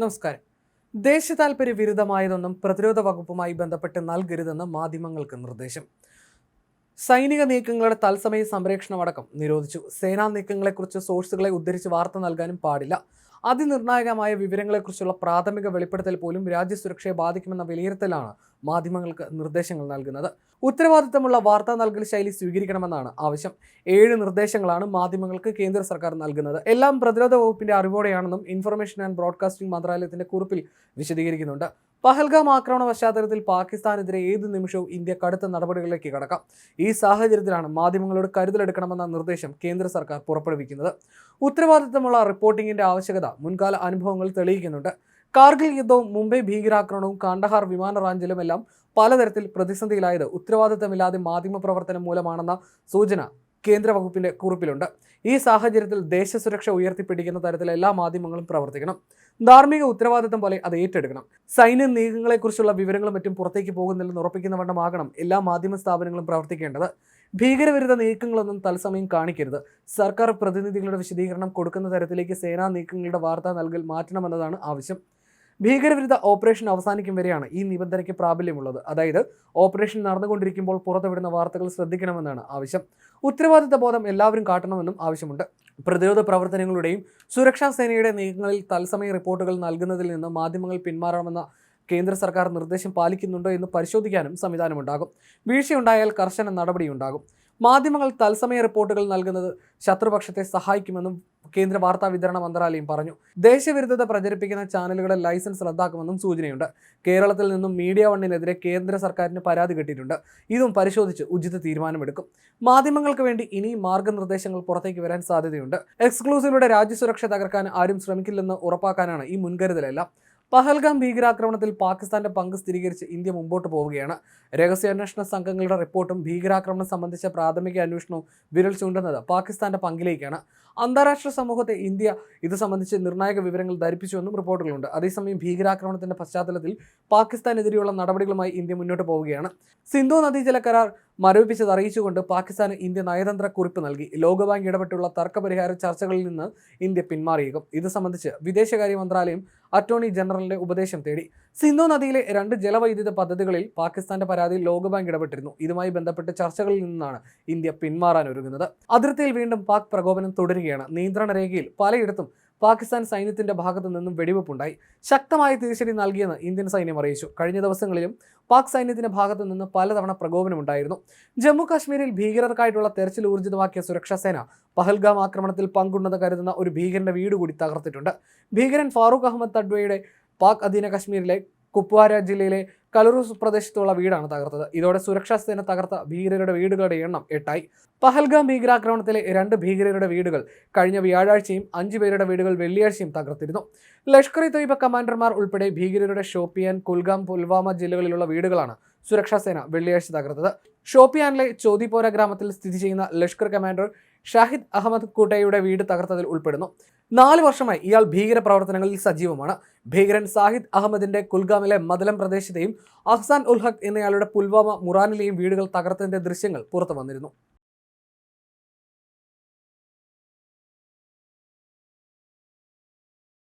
നമസ്കാരം. ദേശതാൽപര്യ വിരുദ്ധമായതൊന്നും പ്രതിരോധ വകുപ്പുമായി ബന്ധപ്പെട്ട് നൽകരുതെന്ന് മാധ്യമങ്ങൾക്ക് നിർദ്ദേശം. സൈനിക നീക്കങ്ങളുടെ തത്സമയ സംരക്ഷണമടക്കം നിരോധിച്ചു. സേനാ നീക്കങ്ങളെക്കുറിച്ച് സോഴ്സുകളെ ഉദ്ധരിച്ച് വാർത്ത നൽകാനും പാടില്ല. അതിനിർണായകമായ വിവരങ്ങളെക്കുറിച്ചുള്ള പ്രാഥമിക വെളിപ്പെടുത്തൽ പോലും രാജ്യസുരക്ഷയെ ബാധിക്കുമെന്ന വിലയിരുത്തലാണ് മാധ്യമങ്ങൾക്ക് നിർദ്ദേശങ്ങൾ നൽകുന്നത്. ഉത്തരവാദിത്തമുള്ള വാർത്താ നൽകൽ ശൈലി സ്വീകരിക്കണമെന്നാണ് ആവശ്യം. ഏഴ് നിർദ്ദേശങ്ങളാണ് മാധ്യമങ്ങൾക്ക് കേന്ദ്ര സർക്കാർ നൽകുന്നത്. എല്ലാം പ്രതിരോധ വകുപ്പിന്റെ അറിവോടെയാണെന്നും ഇൻഫർമേഷൻ ആൻഡ് ബ്രോഡ്കാസ്റ്റിംഗ് മന്ത്രാലയത്തിന്റെ കുറിപ്പിൽ വിശദീകരിക്കുന്നുണ്ട്. പഹൽഗാം ആക്രമണ പശ്ചാത്തലത്തിൽ പാകിസ്ഥാനെതിരെ ഏത് നിമിഷവും ഇന്ത്യ കടുത്ത നടപടികളിലേക്ക് കടക്കാം. ഈ സാഹചര്യത്തിലാണ് മാധ്യമങ്ങളോട് കരുതലെടുക്കണമെന്ന നിർദ്ദേശം കേന്ദ്ര സർക്കാർ പുറപ്പെടുവിക്കുന്നത്. ഉത്തരവാദിത്തമുള്ള റിപ്പോർട്ടിംഗിന്റെ ആവശ്യകത മുൻകാല അനുഭവങ്ങൾ തെളിയിക്കുന്നുണ്ട്. കാർഗിൽ യുദ്ധവും മുംബൈ ഭീകരാക്രമണവും കാണ്ഡഹാർ വിമാന റാഞ്ചലും എല്ലാം പലതരത്തിൽ പ്രതിസന്ധിയിലായത് ഉത്തരവാദിത്തമില്ലാതെ മാധ്യമപ്രവർത്തനം മൂലമാണെന്ന സൂചന കേന്ദ്ര വകുപ്പിന്റെ കുറിപ്പിലുണ്ട്. ഈ സാഹചര്യത്തിൽ ദേശസുരക്ഷ ഉയർത്തിപ്പിടിക്കുന്ന തരത്തിൽ എല്ലാ മാധ്യമങ്ങളും പ്രവർത്തിക്കണം. ധാർമ്മിക ഉത്തരവാദിത്തം പോലെ അത് ഏറ്റെടുക്കണം. സൈന്യ നീക്കങ്ങളെക്കുറിച്ചുള്ള വിവരങ്ങളും മറ്റും പുറത്തേക്ക് പോകുന്നില്ലെന്ന് ഉറപ്പിക്കുന്ന വണ്ണമാകണം എല്ലാ മാധ്യമ സ്ഥാപനങ്ങളും പ്രവർത്തിക്കേണ്ടത്. ഭീകരവിരുദ്ധ നീക്കങ്ങളൊന്നും തത്സമയം കാണിക്കരുത്. സർക്കാർ പ്രതിനിധികളുടെ വിശദീകരണം കൊടുക്കുന്ന തരത്തിലേക്ക് സേനാ നീക്കങ്ങളുടെ വാർത്ത നൽകൽ മാറ്റണമെന്നതാണ് ആവശ്യം. ഭീകരവിരുദ്ധ ഓപ്പറേഷൻ അവസാനിക്കും വരെയാണ് ഈ നിബന്ധനയ്ക്ക് പ്രാബല്യമുള്ളത്. അതായത് ഓപ്പറേഷൻ നടന്നുകൊണ്ടിരിക്കുമ്പോൾ പുറത്തുവിടുന്ന വാർത്തകൾ ശ്രദ്ധിക്കണമെന്നാണ് ആവശ്യം. ഉത്തരവാദിത്ത ബോധം എല്ലാവരും കാട്ടണമെന്നും ആവശ്യമുണ്ട്. പ്രതിരോധ പ്രവർത്തനങ്ങളുടെയും സുരക്ഷാ സേനയുടെ നീക്കങ്ങളിൽ തത്സമയ റിപ്പോർട്ടുകൾ നൽകുന്നതിൽ നിന്ന് മാധ്യമങ്ങൾ പിന്മാറണമെന്ന കേന്ദ്ര സർക്കാർ നിർദ്ദേശം പാലിക്കുന്നുണ്ടോ എന്ന് പരിശോധിക്കാനും സംവിധാനമുണ്ടാകും. വീഴ്ചയുണ്ടായാൽ കർശന നടപടിയുണ്ടാകും. മാധ്യമങ്ങൾ തത്സമയ റിപ്പോർട്ടുകൾ നൽകുന്നത് ശത്രുപക്ഷത്തെ സഹായിക്കുമെന്നും കേന്ദ്ര വാർത്താ വിതരണ മന്ത്രാലയം പറഞ്ഞു. ദേശവിരുദ്ധത പ്രചരിപ്പിക്കുന്ന ചാനലുകളെ ലൈസൻസ് റദ്ദാക്കുമെന്നും സൂചനയുണ്ട്. കേരളത്തിൽ നിന്നും മീഡിയ വണ്ണിനെതിരെ കേന്ദ്ര സർക്കാരിന് പരാതി കിട്ടിയിട്ടുണ്ട്. ഇതും പരിശോധിച്ച് ഉചിത തീരുമാനമെടുക്കും. മാധ്യമങ്ങൾക്ക് വേണ്ടി ഇനി മാർഗനിർദ്ദേശങ്ങൾ പുറത്തേക്ക് വരാൻ സാധ്യതയുണ്ട്. എക്സ്ക്ലൂസീവിലൂടെ രാജ്യസുരക്ഷ തകർക്കാൻ ആരും ശ്രമിക്കില്ലെന്ന് ഉറപ്പാക്കാനാണ് ഈ മുൻകരുതലെല്ലാം. പഹൽഗാം ഭീകരാക്രമണത്തിൽ പാകിസ്ഥാന്റെ പങ്ക് സ്ഥിരീകരിച്ച് ഇന്ത്യ മുമ്പോട്ട് പോവുകയാണ്. രഹസ്യാന്വേഷണ സംഘങ്ങളുടെ റിപ്പോർട്ടും ഭീകരാക്രമണം സംബന്ധിച്ച പ്രാഥമിക അന്വേഷണവും വിരൽ ചൂണ്ടുന്നത് പാകിസ്ഥാന്റെ പങ്കിലേക്കാണ്. അന്താരാഷ്ട്ര സമൂഹത്തെ ഇന്ത്യ ഇത് സംബന്ധിച്ച് നിർണായക വിവരങ്ങൾ ധരിപ്പിച്ചുവെന്നും റിപ്പോർട്ടുകളുണ്ട്. അതേസമയം ഭീകരാക്രമണത്തിന്റെ പശ്ചാത്തലത്തിൽ പാകിസ്ഥാനെതിരെയുള്ള നടപടികളുമായി ഇന്ത്യ മുന്നോട്ട് പോവുകയാണ്. സിന്ധു നദീജല കരാർ മരവിപ്പിച്ചത് അറിയിച്ചുകൊണ്ട് പാകിസ്ഥാന് ഇന്ത്യ നയതന്ത്ര കുറിപ്പ് നൽകി. ലോകബാങ്ക് ഇടപെട്ടുള്ള തർക്കപരിഹാര ചർച്ചകളിൽ നിന്ന് ഇന്ത്യ പിന്മാറിയേക്കും. ഇത് സംബന്ധിച്ച് വിദേശകാര്യ മന്ത്രാലയം അറ്റോർണി ജനറലിന്റെ ഉപദേശം തേടി. സിന്ധു നദിയിലെ രണ്ട് ജലവൈദ്യുത പദ്ധതികളിൽ പാകിസ്ഥാന്റെ പരാതി ലോകബാങ്ക് ഇടപെട്ടിരുന്നു. ഇതുമായി ബന്ധപ്പെട്ട ചർച്ചകളിൽ നിന്നാണ് ഇന്ത്യ പിന്മാറാൻ ഒരുങ്ങുന്നത്. അതിർത്തിയിൽ വീണ്ടും പാക് പ്രകോപനം തുടരുകയാണ്. നിയന്ത്രണ രേഖയിൽ പലയിടത്തും പാകിസ്ഥാൻ സൈന്യത്തിന്റെ ഭാഗത്തു നിന്നും വെടിവെപ്പുണ്ടായി. ശക്തമായ തിരിച്ചടി നൽകിയെന്ന് ഇന്ത്യൻ സൈന്യം അറിയിച്ചു. കഴിഞ്ഞ ദിവസങ്ങളിലും പാക് സൈന്യത്തിന്റെ ഭാഗത്തു നിന്ന് പലതവണ പ്രകോപനമുണ്ടായിരുന്നു. ജമ്മു കാശ്മീരിൽ ഭീകരർക്കായിട്ടുള്ള തെരച്ചിൽ ഊർജിതമാക്കിയ സുരക്ഷാസേന പഹൽഗാം ആക്രമണത്തിൽ പങ്കുണ്ടെന്ന് കരുതുന്ന ഒരു ഭീകരന്റെ വീട് കൂടി തകർത്തിട്ടുണ്ട്. ഭീകരൻ ഫാറൂഖ് അഹമ്മദ് തഡ്വയുടെ പാക് അധീന കാശ്മീരിലെ കുപ്വാര ജില്ലയിലെ കലറൂസ് പ്രദേശത്തുള്ള വീടാണ് തകർത്തത്. ഇതോടെ സുരക്ഷാ സേന തകർത്ത ഭീകരരുടെ വീടുകളുടെ എണ്ണം എട്ടായി. പഹൽഗാം ഭീകരാക്രമണത്തിലെ രണ്ട് ഭീകരരുടെ വീടുകൾ കഴിഞ്ഞ വ്യാഴാഴ്ചയും അഞ്ചു പേരുടെ വീടുകൾ വെള്ളിയാഴ്ചയും തകർത്തിരുന്നു. ലഷ്കർ ഇ തൊയ്ബ കമാൻഡർമാർ ഉൾപ്പെടെ ഭീകരരുടെ ഷോപ്പിയാൻ കുൽഗാം പുൽവാമ ജില്ലകളിലുള്ള വീടുകളാണ് സുരക്ഷാ സേന വെള്ളിയാഴ്ച തകർത്തത്. ഷോപ്പിയാനിലെ ചോദിപോര ഗ്രാമത്തിൽ സ്ഥിതി ചെയ്യുന്ന ലഷ്കർ കമാൻഡർ ഷാഹിദ് അഹമ്മദ് കൂട്ടയുടെ വീട് തകർത്തതിൽ ഉൾപ്പെടുന്നു. നാല് വർഷമായി ഇയാൾ ഭീകര പ്രവർത്തനങ്ങളിൽ സജീവമാണ്. ഭീകരൻ സാഹിദ് അഹമ്മദിന്റെ കുൽഗാമിലെ മദലം പ്രദേശത്തെയും അഹ്സാൻ ഉൽ ഹഖ് എന്നയാളുടെ പുൽവാമ മുറാനിലെയും വീടുകൾ തകർത്തതിന്റെ ദൃശ്യങ്ങൾ പുറത്തു വന്നിരുന്നു